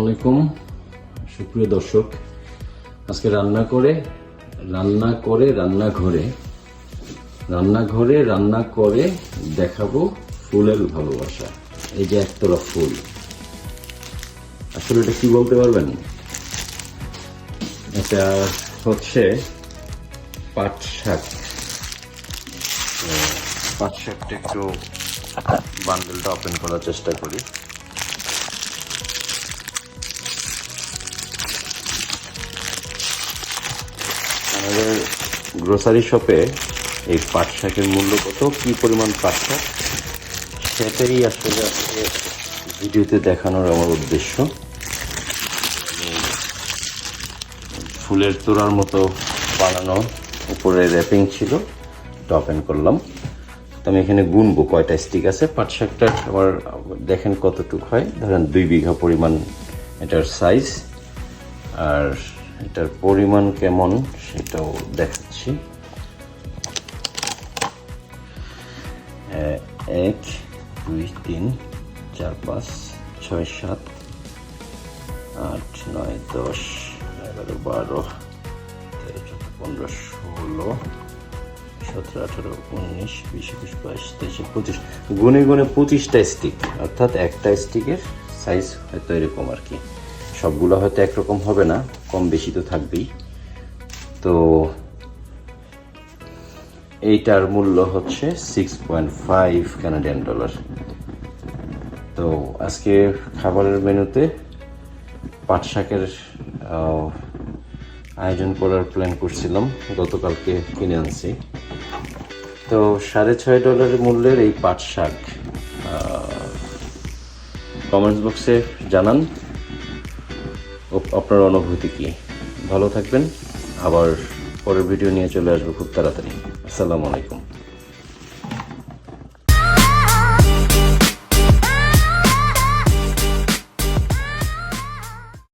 আলাইকুম। সুপ্রিয় দর্শক, আজকে রান্না করে রান্না করে রান্নাঘরে রান্নাঘরে রান্না করে দেখাবো ফুলের ভালোবাসা। এই যে একতলা ফুল। আসলে এটা কি বলতে পারবেন? এটা হচ্ছে পাট শাক। পাট শাকটা একটু বান্ডেলটা ওপেন করার চেষ্টা করি। আমাদের গ্রোসারি শপে এই পাট শাকের মূল্য কত? কি পরিমাণ পাট শাক? সেটাই আসলে আজকে ভিডিওতে দেখানোর আমার উদ্দেশ্য। ফুলের তোড়ার মতো বানানো উপরে র্যাপিং ছিল, এটা ওপেন করলাম। তো আমি এখানে গুনবো কয়টা স্টিক আছে। পাট শাকটা আবার দেখেন কতটুকু হয়। ধরেন দুই বিঘা পরিমাণ এটার সাইজ আর এটার পরিমাণ কেমন সেটাও দেখাচ্ছি। এক, দুই, তিন, চার, পাঁচ, ছয়, সাত, আট, নয়, দশ, এগারো, বারো, তেরো, চোদ্দ, পনেরো, ষোলো, সতেরো, আঠারো, উনিশ, বিশ, একুশ, বাইশ, তেইশ, পঁচিশ। গুনে গুনে পঁচিশটা স্টিক অর্থাৎ একটা স্টিকের সাইজ হয়তো এরকম আর কি। সবগুলো হয়তো একরকম হবে না। কম বেশি তো থাকবেই। তো এইটার মূল্য হচ্ছে six point five Canadian dollar তো আজকে খাবারের মেনুতে পাট শাকের আয়োজন করার প্ল্যান করছিলাম, গতকালকে কিনে আনছি। তো সাড়ে ছয় ডলারের মূল্যের এই পাট শাক কমেন্টস বক্সে জানান। আপনার অনুভূতি কি? ভালো থাকবেন। আবার পরের ভিডিও নিয়ে চলে আসব খুব তাড়াতাড়ি। আসসালামু আলাইকুম।